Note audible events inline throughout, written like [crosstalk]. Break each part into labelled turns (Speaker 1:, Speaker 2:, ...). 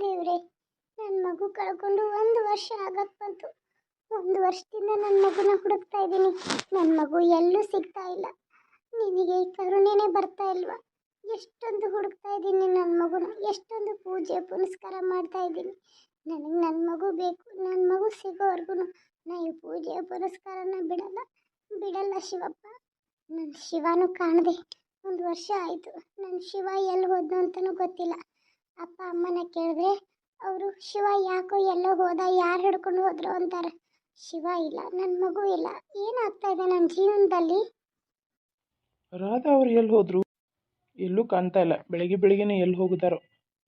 Speaker 1: ದೇವ್ರೆ ನನ್ನ ಮಗು ಕಳ್ಕೊಂಡು ಒಂದು ವರ್ಷ ಆಗಕ್ಕೆ ಬಂತು ಒಂದು ವರ್ಷದಿಂದ ನನ್ನ ಮಗುನ ಹುಡುಕ್ತಾ ಇದ್ದೀನಿ. ನನ್ನ ಮಗು ಎಲ್ಲೂ ಸಿಗ್ತಾ ಇಲ್ಲ. ನಿನಗೆ ಕರುಣೆನೇ ಬರ್ತಾ ಇಲ್ವಾ? ಎಷ್ಟೊಂದು ಹುಡುಕ್ತಾ ಇದ್ದೀನಿ ನನ್ನ ಮಗುನ. ಎಷ್ಟೊಂದು ಪೂಜೆ, ಪುನಸ್ಕಾರ ಮಾಡ್ತಾ ಇದ್ದೀನಿ. ನನಗೆ ನನ್ನ ಮಗು ಬೇಕು. ನನ್ನ ಮಗು ಸಿಗೋವರೆಗೂ ನಾ ಈ ಪೂಜೆ, ಪುನಸ್ಕಾರನ ಬಿಡಲ್ಲ. ಬಿಡಲ್ಲ ಶಿವಪ್ಪ. ನನ್ನ ಶಿವನೂ ಕಾಣದೆ. ಒಂದು ವರ್ಷ ಆಯಿತು. ನನ್ನ ಶಿವ ಎಲ್ಲಿ ಹೋದ್ನು ಅಂತಲೂ ಗೊತ್ತಿಲ್ಲ. ಅಪ್ಪ ಅಮ್ಮನ ಕೇಳಿದ್ರೆ, ಅವರು ಶಿವ ಯಾಕೋ ಎಲ್ಲೋ ಹೋದ, ಯಾರು ಹಿಡ್ಕೊಂಡು ಹೋದ್ರು? ಅಂತಾರೆ. ಶಿವ ಇಲ್ಲ ನನ್ನ ಮಗು ಇಲ್ಲ. ಏನಾಗ್ತಾ ಇದೆ ನನ್ನ ಜೀವನದಲ್ಲಿ?
Speaker 2: ರಾಧಾ ಅವ್ರು ಎಲ್ಲಿ ಹೋದ್ರು? ಎಲ್ಲೂ ಕಾಣ್ತಾ ಇಲ್ಲ. ಬೆಳಗ್ಗೆ ಬೆಳಿಗ್ಗೆನೇ ಎಲ್ಲಿ ಹೋಗಿದಾರೋ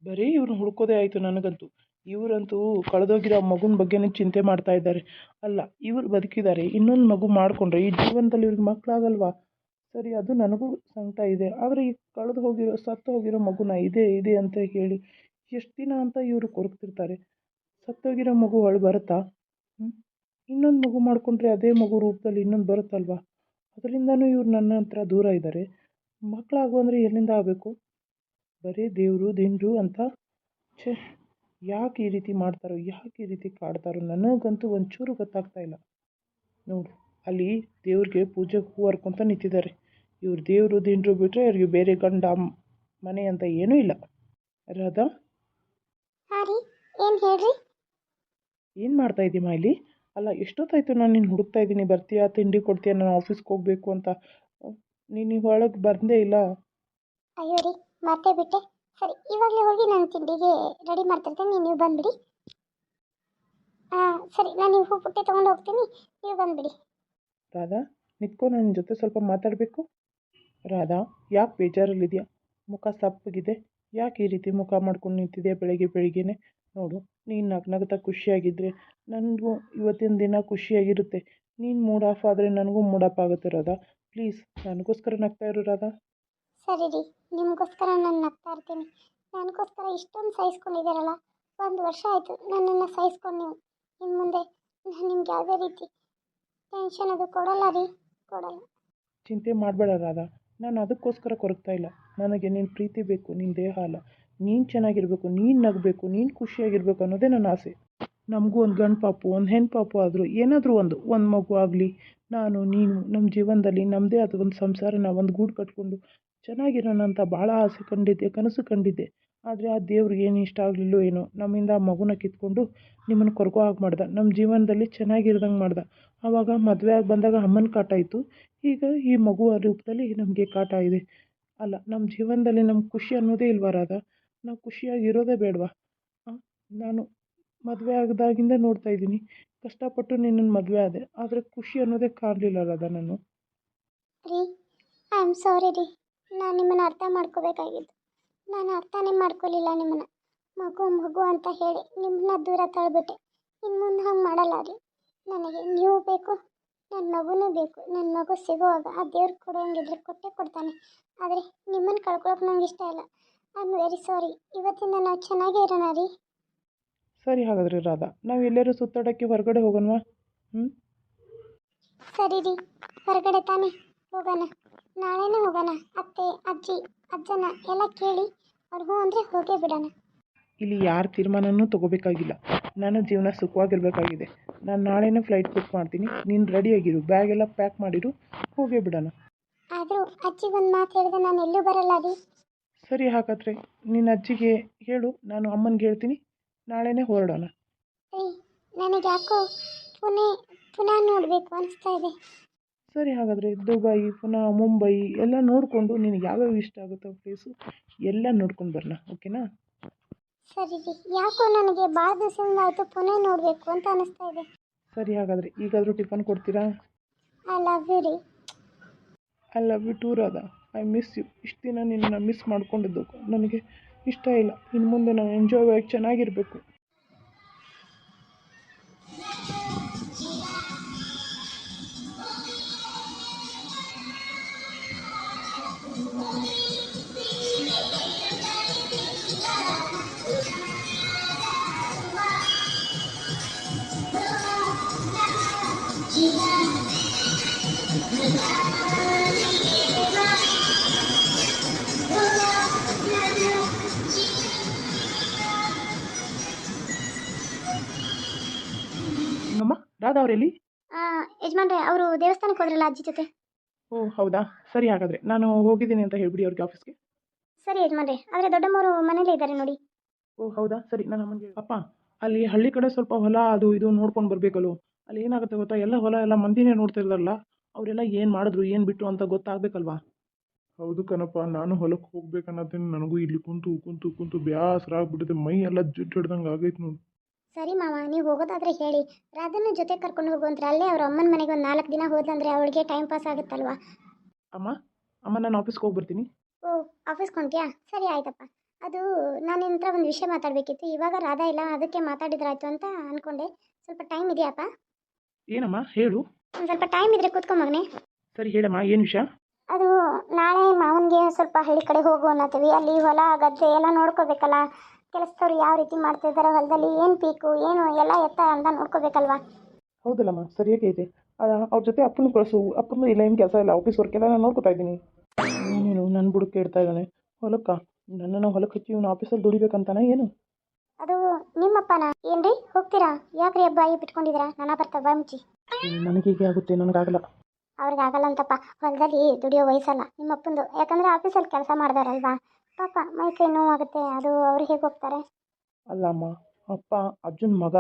Speaker 2: ಬರೀ ಇವ್ರನ್ನ ಹುಡ್ಕೋದೇ ಆಯಿತು ನನಗಂತೂ. ಇವರಂತೂ ಕಳೆದೋಗಿರೋ ಮಗುನ ಬಗ್ಗೆನೇ ಚಿಂತೆ ಮಾಡ್ತಾ ಇದ್ದಾರೆ. ಅಲ್ಲ, ಇವ್ರು ಬದುಕಿದ್ದಾರೆ. ಇನ್ನೊಂದು ಮಗು ಮಾಡಿಕೊಂಡ್ರೆ ಈ ಜೀವನದಲ್ಲಿ ಇವ್ರಿಗೆ ಮಕ್ಕಳಾಗಲ್ವಾ ಸರಿ, ಅದು ನನಗೂ ಸಂಕಟ ಇದೆ. ಆದರೆ ಈ ಕಳೆದು ಹೋಗಿರೋ, ಸತ್ತು ಹೋಗಿರೋ ಮಗುನ ಇದೆ ಇದೆ ಅಂತ ಹೇಳಿ ಎಷ್ಟು ದಿನ ಅಂತ ಇವರು ಕೊರಗ್ತಿರ್ತಾರೆ. ಸತ್ತೋಗಿರೋ ಮಗು ಅವಳು ಬರುತ್ತಾ? ಇನ್ನೊಂದು ಮಗು ಮಾಡಿಕೊಂಡ್ರೆ ಅದೇ ಮಗು ರೂಪದಲ್ಲಿ ಇನ್ನೊಂದು ಬರುತ್ತಲ್ವಾ? ಅದರಿಂದನೂ ಇವ್ರು ನನ್ನ ಹತ್ರ ದೂರ ಇದ್ದಾರೆ. ಮಕ್ಕಳಾಗು ಅಂದರೆ ಎಲ್ಲಿಂದ ಆಗಬೇಕು? ಬರೀ ದೇವರು ದಿಂಡ್ರು ಅಂತ? ಛೇ, ಯಾಕೆ ಈ ರೀತಿ ಮಾಡ್ತಾರೋ, ಯಾಕೆ ಈ ರೀತಿ ಕಾಡ್ತಾರೋ? ನನಗಂತೂ ಒಂಚೂರು ಗೊತ್ತಾಗ್ತಾ ಇಲ್ಲ. ನೋಡು, ಅಲ್ಲಿ ದೇವ್ರಿಗೆ ಪೂಜೆ ಹೂ ಹರ್ಕೊಂತ ನಿಂತಿದ್ದಾರೆ. ಇವ್ರು ದೇವರು ದಿಂಡ್ರು ಬಿಟ್ಟರೆ ಇವ್ರಿಗೆ ಬೇರೆ ಗಂಡ ಮನೆ ಅಂತ ಏನೂ ಇಲ್ಲ. ರಾಧಾ?
Speaker 1: ಹಾಂ ರೀ ಏನು ಹೇಳ್ರಿ?
Speaker 2: ಏನು ಮಾಡ್ತಾ ಇದೀಮ ಇಲ್ಲಿ? ಅಲ್ಲ ಎಷ್ಟೊತ್ತಾಯಿತು ನಾನು ನಿನ್ನ ಹುಡುಕ್ತಾ ಇದ್ದೀನಿ. ಬರ್ತೀಯಾ ತಿಂಡಿ ಕೊಡ್ತೀಯಾ ನಾನು ಆಫೀಸ್ಗೆ ಹೋಗಬೇಕು ಅಂತ. ನೀನು ಒಳಗೆ ಬಂದೇ ಇಲ್ಲ.
Speaker 1: ಅಯ್ಯೋ ರೀ ಮತ್ತೆ ಬಿಟ್ಟೆ. ಸರಿ ಇವಾಗಲೇ ಹೋಗಿ ನಾನು ತಿಂಡಿಗೆ ರೆಡಿ ಮಾಡ್ತಿರ್ತೇನೆ. ನೀವು ಬಂದುಬಿಡಿ. ಹಾಂ ಸರಿ ನಾನು ನೀವು ಪುಟ್ಟಿ ತೊಗೊಂಡು ಹೋಗ್ತೀನಿ. ನೀವು ಬಂದುಬಿಡಿ.
Speaker 2: ರಾಧಾ ನಿತ್ಕೊ ನನ್ನ ಜೊತೆ ಸ್ವಲ್ಪ ಮಾತಾಡಬೇಕು. ರಾಧಾ ಯಾಕೆ ಬೇಜಾರಲ್ಲಿದೆಯಾ? ಮುಖ ಸಪ್ಪಗಿದೆ. ಯಾಕೆ ಈ ರೀತಿ ಮುಖ ಮಾಡ್ಕೊಂಡು ನಿಂತಿದೆಯಾ ಬೆಳಗ್ಗೆ ಬೆಳಿಗ್ಗೆನೆ? ನೋಡು ನೀನು ನಗು ನಗ್ತಾ ಖುಷಿಯಾಗಿದ್ದರೆ ನನಗೂ ಇವತ್ತಿನ ದಿನ ಖುಷಿಯಾಗಿರುತ್ತೆ. ನೀನು ಮೂಡ್ ಆಫ್ ಆದರೆ ನನಗೂ ಮೂಡ್ ಆಫ್ ಆಗುತ್ತೆ ರಾಧಾ. ಪ್ಲೀಸ್ ನನಗೋಸ್ಕರ ನಗ್ತಾ ಇರು ರಾಧಾ.
Speaker 1: ಸರಿ ರೀ ನಿಮಗೋಸ್ಕರ ನಾನು ನಗ್ತಾ ಇರ್ತೀನಿ. ನನಗೋಸ್ಕರ ಇಷ್ಟೊಂದು ಸಹಿಸ್ಕೊಂಡಿದ್ದೀರಲ್ಲ ಒಂದು ವರ್ಷ ಆಯಿತು ನನ್ನನ್ನು ಸಹಿಸ್ಕೊಂಡು ನೀವು. ಇನ್ನು ಮುಂದೆ ನಾನು ನಿಮ್ಗೆ ಯಾವುದೇ ರೀತಿ ಟೆನ್ಷನ್ ಅದು ಕೊಡಲ್ಲ ರೀ ಕೊಡಲ್ಲ.
Speaker 2: ಚಿಂತೆ ಮಾಡಬೇಡ ರಾಧಾ. ನಾನು ಅದಕ್ಕೋಸ್ಕರ ಕೊರಗ್ತಾ ಇಲ್ಲ. ನನಗೆ ನಿನ್ನ ಪ್ರೀತಿ ಬೇಕು ನಿನ್ನ ದೇಹ ಅಲ್ಲ. ನೀನು ಚೆನ್ನಾಗಿರಬೇಕು, ನೀನು ನಗಬೇಕು, ನೀನು ಖುಷಿಯಾಗಿರ್ಬೇಕು ಅನ್ನೋದೇ ನನ್ನ ಆಸೆ. ನಮಗೂ ಒಂದು ಗಂಡು ಪಾಪು, ಒಂದು ಹೆಣ್ಣು ಪಾಪು ಆದರೂ ಏನಾದರೂ ಒಂದು ಒಂದು ಮಗು ಆಗಲಿ, ನಾನು, ನೀನು ನಮ್ಮ ಜೀವನದಲ್ಲಿ ನಮ್ಮದೇ ಆದ ಒಂದು ಸಂಸಾರನ, ಒಂದು ಗೂಡು ಕಟ್ಕೊಂಡು ಚೆನ್ನಾಗಿರೋಣ ಅಂತ ಭಾಳ ಆಸೆ ಕಂಡಿದ್ದೆ, ಕನಸು ಕಂಡಿದ್ದೆ. ಆದರೆ ಆ ದೇವ್ರಿಗೆ ಏನು ಇಷ್ಟ ಆಗಲಿಲ್ಲೋ ಏನೋ, ನಮ್ಮಿಂದ ಆ ಮಗುನ ಕಿತ್ಕೊಂಡು ನಿಮ್ಮನ್ನು ಕೊರಗೋ ಹಾಗೆ ಮಾಡ್ದ. ನಮ್ಮ ಜೀವನದಲ್ಲಿ ಚೆನ್ನಾಗಿರ್ದಂಗೆ ಮಾಡ್ದ. ಆವಾಗ ಮದುವೆ ಆಗಿ ಬಂದಾಗ ಅಮ್ಮನ ಕಾಟ ಇತ್ತು ಈಗ ಈ ಮಗುವ ರೂಪದಲ್ಲಿ ನಮಗೆ ಕಾಟ ಇದೆ. ಅಲ್ಲ ನಮ್ಮ ಜೀವನದಲ್ಲಿ ನಮ್ಗೆ ಖುಷಿ ಅನ್ನೋದೇ ಇಲ್ವಾ ರಾಧಾ? ನಾವು ಖುಷಿಯಾಗಿರೋದೇ ಬೇಡವಾ? ನಾನು ಮದುವೆ ಆಗದಾಗಿಂದ ನೋಡ್ತಾ ಇದ್ದೀನಿ. ಕಷ್ಟಪಟ್ಟು ನಿನ್ನನ್ನು ಮದುವೆ ಆದೆ. ಆದರೆ ಖುಷಿ ಅನ್ನೋದೇ ಕಾಣಲಿಲ್ಲ ರಾಧಾ ನಾನು.
Speaker 1: ರೀ ಐ ಆಮ್ ಸಾರಿ ರೀ. ನಾನು ನಿಮ್ಮನ್ನು ಅರ್ಥ ಮಾಡ್ಕೋಬೇಕಾಗಿತ್ತು. ನಾನು ಅರ್ಥನೇ ಮಾಡ್ಕೊಳ್ಳಿಲ್ಲ ನಿಮ್ಮನ್ನು. ಮಗು ಮಗು ಅಂತ ಹೇಳಿ ನಿಮ್ಮನ್ನ ದೂರ ತಳ್ಬಿಟ್ಟೆ. ಇನ್ನು ಮುಂದೆ ಹಂಗೆ ಮಾಡಲ್ಲ ರೀ. ನನಗೆ ನೀವು ಬೇಕು ನನ್ನ ಮಗುನೂ ಬೇಕು. ನನ್ನ ಮಗು ಸಿಗುವಾಗ ಆ ದೇವ್ರು ಕೊಡೋಂಗಿದ್ರೆ ಕೊಟ್ಟೇ ಕೊಡ್ತಾನೆ. ಆದರೆ ನಿಮ್ಮನ್ನು ಕಳ್ಕೊಳಕ್ಕೆ ನಂಗೆ ಇಷ್ಟ ಇಲ್ಲ. ಐ ಆಮ್ ವೆರಿ ಸಾರಿ ಇವತ್ತಿಂದ ನಾವು ಚೆನ್ನಾಗೇ ಇರೋಣ ರೀ.
Speaker 2: ಸರಿ ಹಾಗಾದ್ರೆ ರಾಧಾ ನಾವು ಎಲ್ಲರೂ ಸುತ್ತಾಡೋಕ್ಕೆ ಹೊರಗಡೆ ಹೋಗೋಣವಾ? ಹ್ಞೂ
Speaker 1: ಸರಿ ರೀ. ಹೊರಗಡೆ ತಾನೇ ಹೋಗೋಣ. ನಾಳೆನೇ ಹೋಗೋಣ. ಅತ್ತೆ ಅಜ್ಜಿ ಅಜ್ಜನ ಎಲ್ಲ ಕೇಳಿ ಅವ್ರು ಹ್ಞೂ ಅಂದರೆ ಹೋಗೇ ಬಿಡೋಣ.
Speaker 2: ಇಲ್ಲಿ ಯಾರ ತೀರ್ಮಾನನೂ ತಗೋಬೇಕಾಗಿಲ್ಲ. ನನ್ನ ಜೀವನ ಸುಖವಾಗಿರ್ಬೇಕಾಗಿದೆ. ನಾನು ನಾಳೆನೇ ಫ್ಲೈಟ್ ಬುಕ್ ಮಾಡ್ತೀನಿ. ನೀನು ರೆಡಿಯಾಗಿರು ಬ್ಯಾಗ್ ಎಲ್ಲ ಪ್ಯಾಕ್ ಮಾಡಿರು. ಹೋಗೇ ಬಿಡೋಣ.
Speaker 1: ಆದರೂ ಅಜ್ಜಿಗೆ ಒಂದು ಮಾತು ಹೇಳಿದ್ರೆ ನಾನು ಎಲ್ಲೂ ಬರಲ್ಲ ರೀ
Speaker 2: ಸರಿ ಹಾಗಾದ್ರೆ ನಿನ್ನ ಅಜ್ಜಿಗೆ ಹೇಳು. ನಾನು ಅಮ್ಮನಿಗೆ ಹೇಳ್ತೀನಿ. ನಾಳೆನೇ ಹೊರಡೋಣ.
Speaker 1: ರೀ ನನಗೆ ಯಾಕೋ ಪುಣೆ ಪುನಃ ನೋಡಬೇಕು ಅನಿಸ್ತಾ ಇದೆ.
Speaker 2: ಸರಿ ಹಾಗಾದರೆ ದುಬೈ ಪುನಃ ಮುಂಬೈ ಎಲ್ಲ ನೋಡಿಕೊಂಡು ನಿನಗೆ ಯಾವ್ಯಾವ ಇಷ್ಟ ಆಗುತ್ತೋ ಪ್ಲೇಸು ಎಲ್ಲ ನೋಡ್ಕೊಂಡು ಬರೋಣ ಓಕೆನಾ?
Speaker 1: ಸರಿ ರೀ ಯಾಕೋ ನನಗೆ ಭಾಳ ದಿವಸದಿಂದ ಆಯಿತು ಪುಣೆ ನೋಡಬೇಕು ಅಂತ ಅನಿಸ್ತಾ ಇದೆ.
Speaker 2: ಸರಿ ಹಾಗಾದರೆ ಈಗಾದರೂ ಟಿಫನ್ ಕೊಡ್ತೀರಾ?
Speaker 1: ಐ ಲವ್ ಯು ರೀ.
Speaker 2: I love you too Radha I miss you. ಇಷ್ಟು ದಿನ ನಿನ್ನ ಮಿಸ್ ಮಾಡ್ಕೊಂಡಿದ್ದು ನನಗೆ ಇಷ್ಟ ಇಲ್ಲ. ಇನ್ನು ಮುಂದೆ ನಾನು ಎಂಜಾಯ್ ಆಗಿ ಚೆನ್ನಾಗಿರಬೇಕು. ಅಮ್ಮ ರಾಧಾ ಅವರೆಲ್ಲಿ?
Speaker 1: ಯಜಮಾನ್ರೆ ಅವರು ದೇವಸ್ಥಾನಕ್ಕೆ ಹೋದ್ರಲ್ಲ ಅಜ್ಜಿ ಜೊತೆ?
Speaker 2: ಓ ಹೌದಾ? ಸರಿ ಹಾಗಾದ್ರೆ ನಾನು ಹೋಗಿದ್ದೀನಿ ಅಂತ ಹೇಳ್ಬಿಡಿ ಅವ್ರಿಗೆ ಆಫೀಸ್ಗೆ
Speaker 1: ಸರಿ ಯಜಮಾನ್ರೆ ಆದರೆ ದೊಡ್ಡಮ್ಮವರು ಮನೇಲೇ ಇದ್ದಾರೆ ನೋಡಿ.
Speaker 2: ಓ ಹೌದಾ? ಸರಿ ನಾನು ಅಮ್ಮನಿಗೆ ಅಪ್ಪ ಅಲ್ಲಿ ಹಳ್ಳಿ ಕಡೆ ಸ್ವಲ್ಪ ಹೊಲ ಅದು ಇದು ನೋಡ್ಕೊಂಡು ಬರಬೇಕಲ್ಲೋ? ಅಲ್ಲಿ ಏನಾಗುತ್ತೆ ಗೊತ್ತಾ? ಎಲ್ಲ ಹೊಲ ಎಲ್ಲ ಮಂದಿನೇ ನೋಡ್ತಿರ್ತಾರಲ್ಲ? ಅವರೆಲ್ಲ ಏನು ಮಾಡಿದ್ರು ಏನು ಬಿಟ್ಟು ಅಂತ ಗೊತ್ತಾಗಬೇಕಲ್ವಾ?
Speaker 3: ಹೌದು ಕಣಪ್ಪ ನಾನು ಹೊಲಕ್ಕೆ ಅನ್ನೋದನ್ನು ನನಗೂ ಇಲ್ಲಿ ಕುಂತು ಕುಂತು ಕುಂತು ಬೇಸರ ಆಗ್ಬಿಟ್ಟಿದೆ. ಮೈ ಎಲ್ಲ ಜಿಡ್ಡು ಹಿಡ್ದಂಗೆ ಆಗೈತೆ ನೋಡು.
Speaker 1: ಸರಿ ಮಾವ ನೀವು ಹೋಗೋದಾದ್ರೆ ಹೇಳಿ. ರಾಧನ ಜೊತೆ ಕರ್ಕೊಂಡು ಹೋಗುವಂದ್ರೆ ಅಲ್ಲೇ ಅವ್ರ ಅಮ್ಮನ ಮನೆಗೆ ಒಂದು ನಾಲ್ಕು ದಿನ ಹೋದಂದ್ರೆ ಅವಳಿಗೆ ಟೈಮ್ ಪಾಸ್ ಆಗುತ್ತಲ್ವಾ?
Speaker 2: ಅಮ್ಮ ಅಮ್ಮ ನಾನು ಆಫೀಸ್ಗೆ ಹೋಗಿ ಬರ್ತೀನಿ
Speaker 1: ಓ ಆಫೀಸ್ಗೆ ಹೊಂಟಿಯಾ? ಸರಿ ಆಯ್ತಪ್ಪ. ಅದು ನಾನು ನಿನ್ನ ಹತ್ರ ಒಂದು ವಿಷಯ ಮಾತಾಡಬೇಕಿತ್ತು. ಇವಾಗ ರಾಧಾ ಇಲ್ಲ ಅದಕ್ಕೆ ಮಾತಾಡಿದ್ರಾಯ್ತು ಅಂತ ಅಂದ್ಕೊಂಡೆ ಸ್ವಲ್ಪ ಟೈಮ್ ಇದೆಯಾಪ್ಪ?
Speaker 2: ಏನಮ್ಮ ಹೇಳು.
Speaker 1: ಒಂದು ಸ್ವಲ್ಪ ಟೈಮ್ ಇದ್ರೆ ಕೂತ್ಕೊ ಮಗನೇ.
Speaker 2: ಸರಿ ಹೇಳಮ್ಮ ಏನು ವಿಷಯ?
Speaker 1: ಅದು ನಾಳೆ ಮಾವನಿಗೆ ಸ್ವಲ್ಪ ಹಳ್ಳಿ ಕಡೆ ಹೋಗು ಅನ್ನತ್ತೀವಿ. ಅಲ್ಲಿ ಹೊಲ ಗದ್ದೆ ಎಲ್ಲ ನೋಡ್ಕೋಬೇಕಲ್ಲ. ಕೆಲಸದವ್ರು ಯಾವ ರೀತಿ ಮಾಡ್ತಿದ್ದಾರೆ ಹೊಲದಲ್ಲಿ ಏನು ಪೀಕು ಏನು ಎಲ್ಲ ಎತ್ತ ಅಂತ ನೋಡ್ಕೋಬೇಕಲ್ವಾ?
Speaker 2: ಹೌದಲ್ಲಮ್ಮ ಸರಿಯಾಗಿ ಇದೆ. ಅವ್ರ ಜೊತೆ ಅಪ್ಪನ ಕಳಿಸು. ಅಪ್ಪನ ಇಲ್ಲ ಏನು ಕೆಲಸ ಇಲ್ಲ. ಆಫೀಸ್ ವರ್ಕ್ ಎಲ್ಲ ನಾನು ನೋಡ್ಕೊತಾ ಇದ್ದೀನಿ. ಏನೇನು ನನ್ನ ಬುಡಕ್ಕೆ ಇಡ್ತಾ ಇದ್ದಾನೆ. ಹೊಲಕ್ಕ? ನನ್ನನ್ನು ಹೊಲಕ್ಕೆ ಹಚ್ಚಿ ಇವನು ಆಫೀಸಲ್ಲಿ ದುಡಿಬೇಕಂತಾನ ಏನು?
Speaker 1: ಅದು ನಿಮ್ಮಪ್ಪನ? ಏನ್ರಿ? ಹೋಗ್ತೀರಾ? ಯಾಕ್ರಿ ಅಬ್ಬಾಯಿ ಬಿಟ್ಕೊಂಡಿದ್ದೀರಾ? ನನ್ನ ಬರ್ತಾ ಬಾಯಿ ಮುಚ್ಚಿ.
Speaker 2: ನನಗೀಗೆ ಆಗುತ್ತೆ ನನಗಾಗಲ್ಲ
Speaker 1: ಅವ್ರಿಗೆ ಆಗಲ್ಲ ಅಂತಪ್ಪ. ಹೊಲದಲ್ಲಿ ದುಡಿಯೋ ವಯಸ್ಸಲ್ಲ ನಿಮ್ಮಪ್ಪಂದು ಯಾಕಂದ್ರೆ ಆಫೀಸಲ್ಲಿ ಕೆಲಸ ಮಾಡಿದಾರಲ್ವಾ? ಪಾಪ ಮೈ ಕೈ ನೋವಾಗುತ್ತೆ ಅದು ಅವ್ರು ಹೇಗೆ ಹೋಗ್ತಾರೆ?
Speaker 2: ಅಲ್ಲ ಅಮ್ಮ ಅಪ್ಪ ಅಜ್ಜನ ಮಗ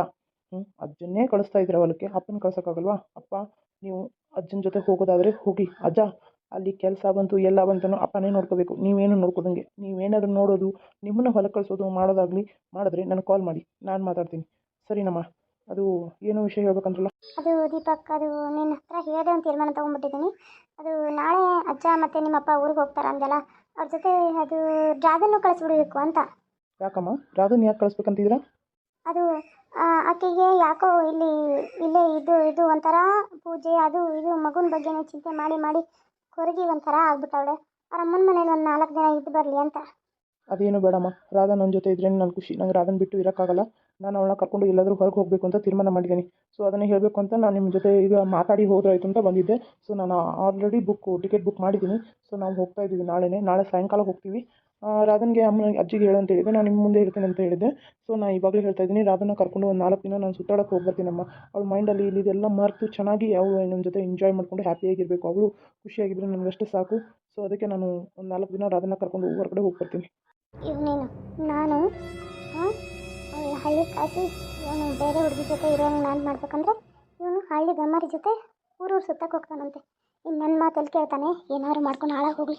Speaker 2: ಹ್ಞೂ ಅಜ್ಜನ್ನೇ ಕಳಿಸ್ತಾ ಇದ್ರೆ ಹೊಲಕ್ಕೆ ಅಪ್ಪನ ಕಳ್ಸೋಕ್ಕಾಗಲ್ವಾ? ಅಪ್ಪ ನೀವು ಅಜ್ಜನ ಜೊತೆ ಹೋಗೋದಾದರೆ ಹೋಗಿ ಅಜ್ಜ ಅಲ್ಲಿ ಕೆಲಸ ಬಂತು ಎಲ್ಲ ಬಂತನೋ ಅಪ್ಪನೇ ನೋಡ್ಕೋಬೇಕು. ನೀವೇನು ನೋಡ್ಕೋದಂಗೆ. ನೀವೇನಾದರೂ ನೋಡೋದು ನಿಮ್ಮನ್ನು ಹೊಲಕ್ಕೆ ಕಳಿಸೋದು ಮಾಡೋದಾಗಲಿ ಮಾಡಿದ್ರೆ ನನಗೆ ಕಾಲ್ ಮಾಡಿ ನಾನು ಮಾತಾಡ್ತೀನಿ. ಸರಿನಮ್ಮ. ಅದು ಏನು ವಿಷಯ ಹೇಳ್ಬೇಕಂದ್ರಲ್ಲ
Speaker 1: ಅದು ದೀಪಕ್ ಅದು ನಿನ್ನ ಹತ್ರ ಹೇಳಿದೆ ಅಂತ ತೀರ್ಮಾನ ತಗೊಂಡ್ಬಿಟ್ಟಿದ್ದೀನಿ. ಅದು ನಾಳೆ ಅಜ್ಜ ಮತ್ತು ನಿಮ್ಮಪ್ಪ ಊರಿಗೆ ಹೋಗ್ತಾರ ಅಂದಲ್ಲ ಅವ್ರ ಜೊತೆ ಅದು ಡ್ರಾಗನ್ನು ಕಳಿಸ್ಬಿಡ್ಬೇಕು ಅಂತ.
Speaker 2: ಯಾಕಮ್ಮ? ರಾಧನ್ ಯಾಕೆ ಕಳಿಸ್ಬೇಕಂತಿದ್ದೀರಾ?
Speaker 1: ಅದು ಆ, ಆಕೆಗೆ ಯಾಕೋ ಇಲ್ಲಿ ಇಲ್ಲೇ ಇದು ಇದು ಒಂಥರ ಪೂಜೆ ಅದು ಇದು ಮಗುನ ಬಗ್ಗೆನೇ ಚಿಂತೆ ಮಾಡಿ ಮಾಡಿ ಕೊರಗಿ ಒಂಥರ ಆಗ್ಬಿಟ್ಟವಳೆ. ಅವ್ರ ಅಮ್ಮನ ಮನೇಲಿ ಒಂದು ನಾಲ್ಕು ದಿನ ಇದ್ದು ಬರಲಿ ಅಂತ.
Speaker 2: ಅದೇನು ಬೇಡಮ್ಮ ರಾಧಾ ನನ್ನ ಜೊತೆ ಇದ್ರೆ ನನ್ನ ಖುಷಿ. ನಂಗೆ ರಾಧನ್ ಬಿಟ್ಟು ಇರೋಕ್ಕಾಗಲ್ಲ. ನಾನು ಅವಳನ್ನ ಕರ್ಕೊಂಡು ಎಲ್ಲಾದರೂ ಹೊರಗೆ ಹೋಗಬೇಕು ಅಂತ ತೀರ್ಮಾನ ಮಾಡಿದ್ದೀನಿ. ಸೊ ಅದನ್ನು ಹೇಳಬೇಕು ಅಂತ ನಾನು ನಿಮ್ಮ ಜೊತೆ ಈಗ ಮಾತಾಡಿ ಹೋದ್ರಾಯ್ತು ಅಂತ ಬಂದಿದ್ದೆ. ಸೊ ನಾನು ಆಲ್ರೆಡಿ ಬುಕ್ ಟಿಕೆಟ್ ಬುಕ್ ಮಾಡಿದ್ದೀನಿ. ಸೊ ನಾವು ಹೋಗ್ತಾ ಇದ್ದೀವಿ ನಾಳೆನೇ. ನಾಳೆ ಸಾಯಂಕಾಲ ಹೋಗ್ತೀವಿ. ರಾಧನ್ಗೆ ಅಮ್ಮ, ಅಜ್ಜಿಗೆ ಹೇಳು ಅಂತ ಹೇಳಿದೆ ನಾನು ನಿಮ್ಮ ಮುಂದೆ ಹೇಳ್ತೀನಿ ಅಂತ ಹೇಳಿದ್ದೆ. ಸೊ ನಾನು ಇವಾಗಲೇ ಹೇಳ್ತಾ ಇದ್ದೀನಿ. ರಾಧನ ಕರ್ಕೊಂಡು ಒಂದು ನಾಲ್ಕು ದಿನ ನಾನು ಸುತ್ತಾಡಕ್ಕೆ ಹೋಗ್ಬರ್ತೀನಿ ನಮ್ಮ ಅವಳ ಮೈಂಡಲ್ಲಿ ಇಲ್ಲಿದೆಲ್ಲ ಮರೆತು ಚೆನ್ನಾಗಿ ಯಾವ ನನ್ನ ಜೊತೆ ಎಂಜಾಯ್ ಮಾಡಿಕೊಂಡು ಹ್ಯಾಪಿಯಾಗಿರಬೇಕು ಅವಳು ಖುಷಿಯಾಗಿದ್ದರೆ ನನಗಷ್ಟೇ ಸಾಕು. ಸೊ ಅದಕ್ಕೆ ನಾನು ಒಂದು ನಾಲ್ಕು ದಿನ ರಾಧನ ಕರ್ಕೊಂಡು ಹೊರಗಡೆ ಹೋಗ್ಬರ್ತೀನಿ.
Speaker 1: ಇವನೇನು? ನಾನು? ಹಳ್ಳಿ ಕಾಸಿ ಇವನು ಬೇರೆ ಹುಡುಗಿ ಜೊತೆ ಇರೋನು ನಾನು ಮಾಡ್ಬೇಕಂದ್ರೆ ಇವನು ಹಳ್ಳಿ ಗಮ್ಮಾರಿ ಜೊತೆ ಊರೂರು ಸುತ್ತಕ್ಕೆ ಹೋಗ್ತಾನಂತೆ. ಇನ್ನು ನನ್ನ ಮಾತಲ್ಲಿ ಕೇಳ್ತಾನೆ ಏನಾದ್ರು ಮಾಡ್ಕೊಂಡು ಹಾಳಾಗಿ ಹೋಗ್ಲಿ.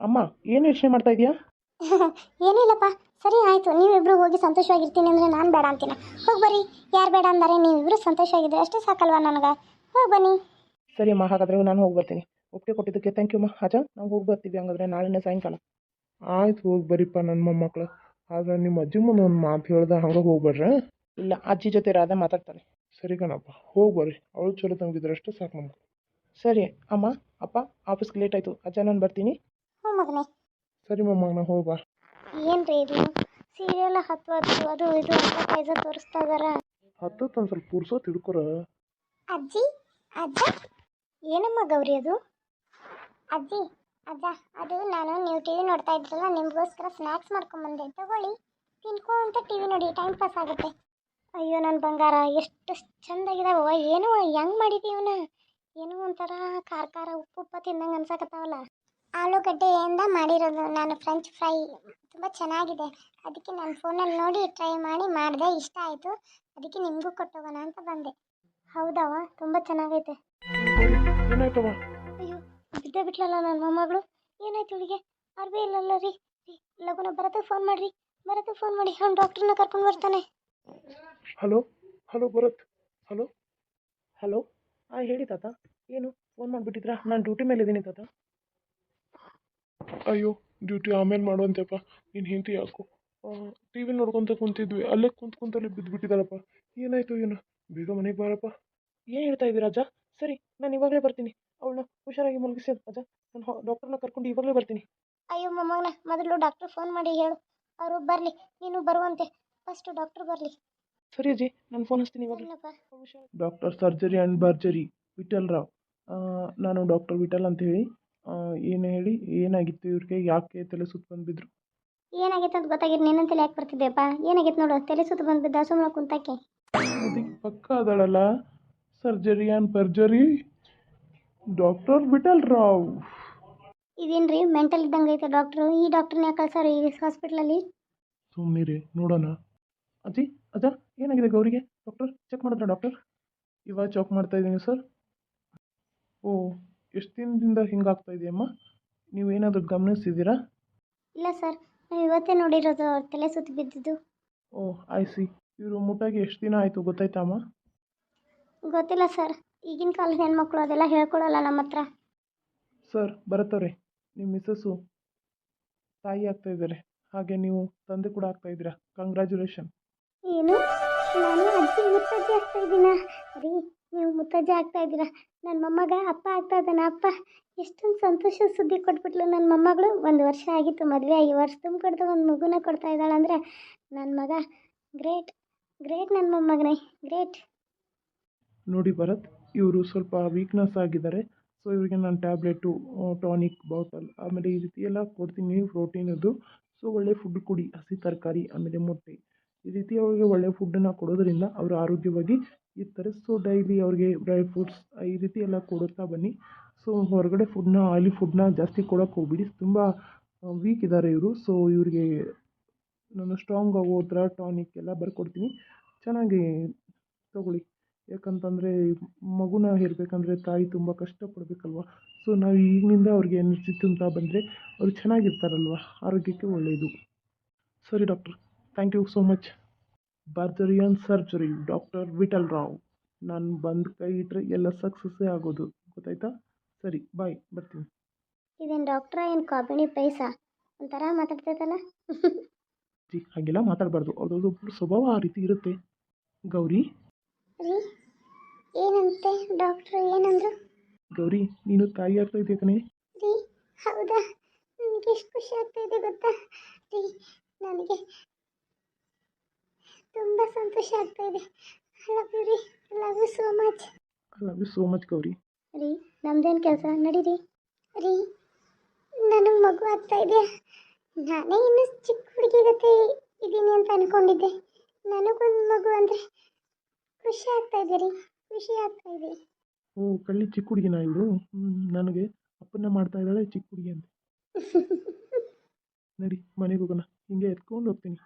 Speaker 2: ಅಮ್ಮ ಏನು ಯೋಚನೆ ಮಾಡ್ತಾ ಇದೀಯಾ? [laughs]
Speaker 1: ಏನಿಲ್ಲಪ್ಪ ಸರಿ ಆಯಿತು ನೀವಿಬ್ರು ಹೋಗಿ ಸಂತೋಷವಾಗಿರ್ತೀನಿ ಅಂದರೆ ನಾನು ಬೇಡ ಅಂತೀನಿ. ಹೋಗಿ ಬರ್ರಿ ಯಾರು ಬೇಡ ಅಂದರೆ ನೀವಿಬ್ರು ಸಂತೋಷವಾಗಿದ್ರೆ ಅಷ್ಟೇ ಸಾಕಲ್ವಾ ನನಗೆ? ಹೋಗಿ ಬನ್ನಿ.
Speaker 2: ಸರಿ ಅಮ್ಮ ಹಾಗಾದ್ರೆ ನಾನು ಹೋಗಿ ಬರ್ತೀನಿ. ಒಪ್ಪಿಗೆ ಕೊಟ್ಟಿದ್ದಕ್ಕೆ ಥ್ಯಾಂಕ್ ಯು ಅಮ್ಮ. ಅಜ್ಜ ನಾವು ಹೋಗಿ ಬರ್ತೀವಿ ಹಂಗಾದ್ರೆ ನಾಳೆನೇ ಸಾಯಂಕಾಲ.
Speaker 3: ಆಯ್ತು ಹೋಗಿ ಬರೀಪ್ಪ ನನ್ನ ಮೊಮ್ಮಕ್ಳು. ಆದ್ರೆ ನಿಮ್ಮ ಅಜ್ಜಿ ಮುಂದೆ ಒಂದು ಮಾತು ಹೇಳ್ದೆ ಹಂಗೆ ಹೋಗ್ಬೇಡ್ರಿ
Speaker 2: ಇಲ್ಲ ಅಜ್ಜಿ ಜೊತೆ ರಾಧೆ ಮಾತಾಡ್ತಾನೆ.
Speaker 3: ಸರಿ ಕಣಪ್ಪ ಹೋಗಿ ಬರ್ರಿ. ಅವಳು ಚಲೋ ತಂಗಿದ್ರಷ್ಟು ಅಷ್ಟೇ ಸಾಕು ನಮ್ಗೆ.
Speaker 2: ಸರಿ ಅಮ್ಮ ಅಪ್ಪ ಆಫೀಸ್ಗೆ ಲೇಟ್ ಆಯಿತು. ಅಜ್ಜ ನಾನು ಬರ್ತೀನಿ.
Speaker 1: ಹ್ಞೂ ಮಗನೇ.
Speaker 3: ಸರಿ ಮಮ್ಮ ನಾ ಹೋಗ್ಬಾ
Speaker 1: ಏನು ರೀ ಇದು? ಸೀರಿಯಲ್ ಹತ್ತು ಹತ್ತು ಅದು ಇದು ಕೈಸ ತೋರಿಸ್ತಾ ಇದಾರೆ.
Speaker 3: ಹತ್ತತ್ತು ಒಂದು ಸ್ವಲ್ಪ ಪುರ್ಸೋ ತಿಳ್ಕೊರ
Speaker 1: ಅಜ್ಜಿ ಅಜ್ಜ ಏನಮ್ಮ ಗೌರಿ ಅದು? ಅಜ್ಜಿ ಅಜ್ಜ ಅದು ನಾನು ನೀವು ಟಿ ವಿ ನೋಡ್ತಾ ಇದ್ರಲ್ಲ ನಿಮಗೋಸ್ಕರ ಸ್ನ್ಯಾಕ್ಸ್ ಮಾಡ್ಕೊಂಬಂದೆ ತಗೊಳ್ಳಿ. ತಿನ್ಕೊಂತ ಟಿ ವಿ ನೋಡಿ ಟೈಮ್ ಪಾಸ್ ಆಗುತ್ತೆ. ಅಯ್ಯೋ ನನ್ನ ಬಂಗಾರ ಎಷ್ಟು ಚಂದಾಗಿದಾವ ಏನೋ ಹೆಂಗ್ ಮಾಡಿದೀವನ ಏನೋ ಒಂಥರ ಖಾರ ಖಾರ ಉಪ್ಪು ಉಪ್ಪ ತಿಂದಂಗೆ ಅನ್ಸಕತ್ತಾವಲ್ಲ. ಆಲೂಗಡ್ಡೆಯಿಂದ ಮಾಡಿರೋದು ನಾನು ಫ್ರೆಂಚ್ ಫ್ರೈ ತುಂಬ ಚೆನ್ನಾಗಿದೆ. ಅದಕ್ಕೆ ನಾನು ಫೋನಲ್ಲಿ ನೋಡಿ ಟ್ರೈ ಮಾಡಿ ಮಾಡಿದೆ ಇಷ್ಟ ಆಯಿತು. ಅದಕ್ಕೆ ನಿಮಗೂ ಕೊಟ್ಟೋಗೋಣ ಅಂತ ಬಂದೆ. ಹೌದವ ತುಂಬ ಚೆನ್ನಾಗೈತೆ. ಅಯ್ಯೋ ಬಿದ್ದೆ ಬಿಟ್ಲಲ್ಲ ನನ್ನ ಮೊಮ್ಮಗಳು? ಏನಾಯ್ತು ಇವಳಿಗೆ ಅರ್ಬಿ ಇಲ್ಲಲ್ಲ ರೀ. ಲಗುನ ಬರತ್ತೆ ಫೋನ್ ಮಾಡ್ರಿ. ಬರತ್ತೆ ಫೋನ್ ಮಾಡಿ ಅವ್ನು ಡಾಕ್ಟ್ರನ್ನ ಕರ್ಕೊಂಡು ಬರ್ತಾನೆ.
Speaker 3: Hello hello Bharat. Hello
Speaker 2: hello. ಹಾಂ ಹೇಳಿ ತಾತ. ಏನು? ಫೋನ್ ಮಾಡಿಬಿಟ್ಟಿದ್ರಾ? ನಾನು ಡ್ಯೂಟಿ ಮೇಲೆ ಇದ್ದೀನಿ ತಾತ.
Speaker 3: ಅಯ್ಯೋ ಡ್ಯೂಟಿ ಆಮೇಲೆ ಮಾಡುವಂತೆಪ್ಪ. ನೀನು ಹಿಂತಿ ಯಾಕೋ? ಟಿ ವಿ ನೋಡ್ಕೊತ ಕುಂತಿದ್ವಿ. ಅಲ್ಲೇ ಕುಂತ ಕುಂತಲ್ಲಿ ಬಿದ್ದುಬಿಟ್ಟಿದ್ದಾರಪ್ಪ ಏನಾಯ್ತು ಏನು? ಬೇಗ ಮನೆಗೆ ಬಾರಪ್ಪ.
Speaker 2: ಏನು ಹೇಳ್ತಾ ಇದ್ದೀರಾ ಅಜ್ಜ ಸರಿ, ನಾನು ಇವಾಗಲೇ ಬರ್ತೀನಿ. ಅವಳನ್ನ ಹುಷಾರಾಗಿ ಮಲಗಿಸಿ ಅಜ್ಜ ನಾನು ಡಾಕ್ಟರ್ನ ಕರ್ಕೊಂಡು ಇವಾಗಲೇ ಬರ್ತೀನಿ.
Speaker 1: ಅಯ್ಯೋ ಮೊಮ್ಮಗನ ಮೊದಲು ಡಾಕ್ಟ್ರ್ ಫೋನ್ ಮಾಡಿ ಹೇಳು. ಅವರು ಬರಲಿ ನೀನು ಬರುವಂತೆ. ಫಸ್ಟ್ ಡಾಕ್ಟರ್ ಬರಲಿ.
Speaker 2: ಸರಿ ಅಜ್ಜಿ ನಾನು ಫೋನ್ ಹಚ್ತೀನಿ ಇವಾಗ
Speaker 3: doctor surgery and burgery Vittal Rao. ನಾನು ಡಾಕ್ಟರ್ ವಿಠಲ್ ಅಂತ ಹೇಳಿ ಏನು ಹೇಳಿ ಏನಾಗಿತ್ತು ಇವ್ರಿಗೆ ಯಾಕೆ ತಲೆ ಸುತ್ತ ಬಂದ್ಬಿದ್ರು?
Speaker 1: ಏನಾಗಿತ್ತು ಅಂತ ನಿನ್ನ ತಲೆ ಯಾಕೆ ಬರ್ತಿದ್ದೆಪ್ಪ ಏನಾಗಿತ್ತು ನೋಡು ತಲೆ ಸುತ್ತ ಬಂದ್ಬಿದ್ದ ಸುಮ್ಮನೆ ಕುಂತಕ್ಕೆ
Speaker 3: ಅದಕ್ಕೆ ಪಕ್ಕ ಅದಳಲ್ಲ.
Speaker 2: ಸರ್ಜರಿ ಆ್ಯಂಡ್ ಪರ್ಜರಿ ಡಾಕ್ಟರ್ ವಿಠಲ್ ರಾವ್.
Speaker 1: ಇದೇನ್ರಿ? ಮೆಂಟಲ್ ಇದ್ದಂಗೆ ಐತೆ ಡಾಕ್ಟ್ರು. ಈ ಡಾಕ್ಟ್ರನ್ನ ಯಾಕೆ ಕಳ್ಸಾರ ಈ ಹಾಸ್ಪಿಟ್ಲಲ್ಲಿ
Speaker 2: ಸುಮ್ಮನೆ ನೋಡೋಣ. ಅಜ್ಜಿ ಅಜ್ಜ ಏನಾಗಿದೆ ಗೌರಿಗೆ? ಡಾಕ್ಟರ್ ಚೆಕ್ ಮಾಡಿದ್ರ ಡಾಕ್ಟರ್? ಇವಾಗ ಚೆಕ್ ಮಾಡ್ತಾ ಇದ್ದೀನಿ ಸರ್. ಓ ಎಷ್ಟು ದಿನದಿಂದ ಹಿಂಗಾಗ್ತಾ ಇದೆಯಮ್ಮ? ನೀವೇನಾದರೂ ಗಮನಿಸಿದ್ದೀರಾ?
Speaker 1: ಇಲ್ಲ ಸರ್. ನಾವು ಇವತ್ತೇ ನೋಡಿರೋದು ಅವ್ರ ತಲೆ ಸುತ್ತಿ ಬಿದ್ದಿದ್ದು.
Speaker 2: ಓ ಐ ಸಿ ಇವರು ಮುಟ್ಟಾಗಿ ಎಷ್ಟು ದಿನ ಆಯಿತು ಗೊತ್ತಾಯ್ತಾ ಅಮ್ಮ?
Speaker 1: ಗೊತ್ತಿಲ್ಲ ಸರ್. ಈಗಿನ ಕಾಲದ ಹೆಣ್ಮಕ್ಳು ಅದೆಲ್ಲ ಹೇಳ್ಕೊಳಲ್ಲ ನಮ್ಮ ಹತ್ರ.
Speaker 2: ಸರ್ ಬರುತ್ತವ್ರೆ. ನಿಮ್ಮ ಮಿಸ್ಸಸ್ಸು ತಾಯಿ ಆಗ್ತಾ ಇದ್ದಾರೆ. ಹಾಗೆ ನೀವು ತಂದೆ ಕೂಡ ಆಗ್ತಾ ಇದ್ದೀರಾ. ಕಂಗ್ರ್ಯಾಚುಲೇಷನ್
Speaker 1: ಏನು? ನಾನು ಅಜ್ಜಿ ಮುತ್ತಜ್ಜಿ ಆಗ್ತಾ ಇದ್ದೀನ? ರೀ ನೀವು ಮುತ್ತಜ್ಜಿ ಆಗ್ತಾ ಇದ್ದೀರಾ? ನನ್ನ ಮೊಮ್ಮಗ ಅಪ್ಪ ಆಗ್ತಾ ಇದ್ದಾನೆ. ಅಪ್ಪ ಎಷ್ಟೊಂದು ಸಂತೋಷ ಸುದ್ದಿ ಕೊಟ್ಬಿಟ್ಲು ನನ್ನ ಮೊಮ್ಮಗಳು. ಒಂದು ವರ್ಷ ಆಗಿತ್ತು ಮದುವೆ ಆಗಿ ವರ್ಷ ತುಂಬಿಕೊಡ್ತಾ ಒಂದು ಮಗುನ ಕೊಡ್ತಾ ಇದ್ದಾಳೆ ಅಂದರೆ ನನ್ನ ಮಗ ಗ್ರೇಟ್ ಗ್ರೇಟ್ ನನ್ನ ಮೊಮ್ಮಗನೇ ಗ್ರೇಟ್.
Speaker 2: ನೋಡಿ ಭರತ್ ಇವರು ಸ್ವಲ್ಪ ವೀಕ್ನೆಸ್ ಆಗಿದ್ದಾರೆ. ಸೊ ಇವರಿಗೆ ನಾನು ಟ್ಯಾಬ್ಲೆಟು ಟಾನಿಕ್ ಬಾಟಲ್ ಆಮೇಲೆ ಈ ರೀತಿ ಎಲ್ಲ ಕೊಡ್ತೀನಿ. ಪ್ರೋಟೀನದ್ದು ಸೊ ಒಳ್ಳೆ ಫುಡ್ ಕುಡಿ. ಹಸಿ ತರಕಾರಿ, ಆಮೇಲೆ ಮೊಟ್ಟೆ. ಈ ರೀತಿ ಅವ್ರಿಗೆ ಒಳ್ಳೆ ಫುಡ್ಡನ್ನು ಕೊಡೋದ್ರಿಂದ ಅವರು ಆರೋಗ್ಯವಾಗಿ ಇರ್ತಾರೆ. ಸೊ ಡೈಲಿ ಅವ್ರಿಗೆ ಡ್ರೈ ಫ್ರೂಟ್ಸ್ ಈ ರೀತಿ ಎಲ್ಲ ಕೊಡುತ್ತಾ ಬನ್ನಿ. ಸೊ ಹೊರಗಡೆ ಫುಡ್ನ ಆಯಿಲಿ ಫುಡ್ನ ಜಾಸ್ತಿ ಕೊಡೋಕ್ಕೆ ಹೋಗ್ಬಿಡಿ. ತುಂಬ ವೀಕ್ ಇದ್ದಾರೆ ಇವರು. ಸೊ ಇವರಿಗೆ ನಾನು ಸ್ಟ್ರಾಂಗ್ ಆಗೋ ಥರ ಟಾನಿಕ್ ಎಲ್ಲ ಬರ್ಕೊಡ್ತೀನಿ. ಚೆನ್ನಾಗಿ ತಗೊಳ್ಳಿ. ಯಾಕಂತಂದರೆ ಮಗುನ ಇರಬೇಕಂದ್ರೆ ತಾಯಿ ತುಂಬ ಕಷ್ಟಪಡಬೇಕಲ್ವ? ಸೊ ನಾವು ಈಗಿನಿಂದ ಅವ್ರಿಗೆ ಎನರ್ಜಿ ತುಂಬ್ತಾ ಬಂದರೆ ಅವ್ರು ಚೆನ್ನಾಗಿರ್ತಾರಲ್ವ? ಆರೋಗ್ಯಕ್ಕೆ ಒಳ್ಳೆಯದು ಸರಿ doctor thank you so much ಬರ್ಜರಿಯನ್ surgery doctor Vithal Rao. ನಾನು ಬಂದು ಕೈ ಇಟ್ಟರೆ ಎಲ್ಲ ಸಕ್ಸಸ್ಸೇ ಆಗೋದು. ಗೊತ್ತಾಯ್ತಾ? ಸರಿ ಬಾಯ್ ಬರ್ತೀನಿ.
Speaker 1: ಇದೇನು ಡಾಕ್ಟ್ರ ಏನು ಕಾಬಿಣಿ ಪೈಸ ಒಂಥರ ಮಾತಾಡ್ತೈತಲ್ಲ [laughs]
Speaker 2: ಜಿ ಹಾಗೆಲ್ಲ ಮಾತಾಡಬಾರ್ದು. ಅವ್ರದ್ದೊಬ್ಬರು ಸ್ವಭಾವ ಆ ರೀತಿ ಇರುತ್ತೆ. ಗೌರಿ?
Speaker 1: ಏನಂತೆ ಡಾಕ್ಟ್ರು ಏನಂದ್ರು?
Speaker 2: ಗೌರಿ ನೀನು ತಾಯಿ ಆಗ್ತಾ ಇದೆಯಾ ಕಣೆ.
Speaker 1: ರೀ ಹೌದಾ? ನನಗೆ ಎಷ್ಟು ಖುಷಿ ಆಗ್ತಾ ಇದೆ ಗೊತ್ತಾ? ರೀ ನನಗೆ ತುಂಬ ಸಂತೋಷ ಆಗ್ತಾ ಇದೆ. ಲವ್ ಯು ರೀ love you so much
Speaker 2: love you so much Gowri.
Speaker 1: ರೀ ನಮ್ದೇನು ಕೆಲಸ? ನಡೀರಿ. ರೀ ನನಗೆ ಮಗು ಆಗ್ತಾ ಇದೆ. ನಾನೇ ಇನ್ನೂ ಚಿಕ್ಕ ಹುಡುಗಿ ಜೊತೆ ಇದ್ದೀನಿ ಅಂತ ಅನ್ಕೊಂಡಿದ್ದೆ. ನನಗೊಂದು ಮಗು ಅಂದರೆ ಖುಷಿ ಆಗ್ತಾ ಇದೆ ರೀ. ಖುಷಿ ಆಗ್ತಾ ಇದೆ.
Speaker 2: ಓ ಕಳ್ಳಿ ಚಿಕ್ಕ ಹುಡುಗಿನ ಇವಳು ನನಗೆ ಅಪ್ಪನ್ನ ಮಾಡ್ತಾ ಇದ್ದಾಳೆ ಚಿಕ್ಕ ಹುಡುಗಿ ಅಂತ. [laughs] ನಡಿ ಮನೆಗೆ ಹೋಗೋಣ. ಹಿಂಗೆ ಎತ್ಕೊಂಡು ಹೋಗ್ತೀನಿ.